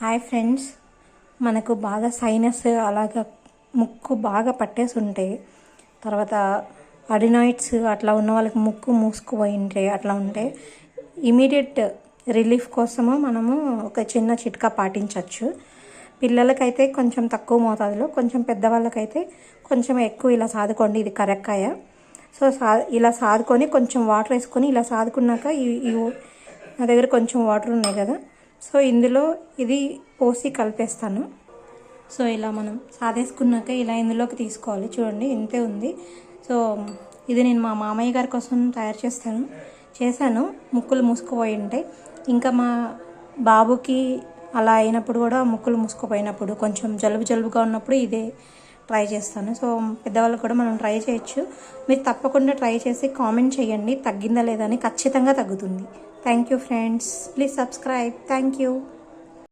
Hi friends మనకు బాగా sinus అలాగా ముక్కు బాగా పట్టేసి ఉంటాయి తర్వాత అడినాయిడ్స్ అట్లా ఉన్న వాళ్ళకి ముక్కు మూసుకుపోయి ఉంటాయి అట్లా ఉంటే ఇమీడియట్ రిలీఫ్ కోసము మనము ఒక చిన్న చిట్కా పాటించవచ్చు పిల్లలకైతే కొంచెం తక్కువ మోతాదులో కొంచెం పెద్దవాళ్ళకైతే కొంచెం ఎక్కువ ఇలా సాదుకోండి ఇది కరెక్కాయ. సో సా ఇలా సాదుకొని కొంచెం వాటర్ వేసుకొని ఇలా సాదుకున్నాక ఈ నా దగ్గర కొంచెం వాటర్ ఉన్నాయి కదా. సో ఇందులో ఇది పోసి కలిపేస్తాను. సో ఇలా మనం సాదేసుకున్నాక ఇలా ఇందులోకి తీసుకోవాలి. చూడండి ఇంతే ఉంది. సో ఇది నేను మా మామయ్య గారి కోసం తయారు చేస్తాను. చేశాను. ముక్కులు మూసుకుపోయి ఉంటాయి. ఇంకా మా బాబుకి అలా అయినప్పుడు కూడా ముక్కులు మూసుకుపోయినప్పుడు కొంచెం జలుబు జలుబుగా ఉన్నప్పుడు ఇదే ట్రై చేస్తాను. సో పెద్దవాళ్ళు కూడా మనం ట్రై చేయొచ్చు. మీరు తప్పకుండా ట్రై చేసి కామెంట్ చేయండి. తగ్గిందా లేదా అని ఖచ్చితంగా తగ్గుతుంది. Thank you friends. Please subscribe. Thank you.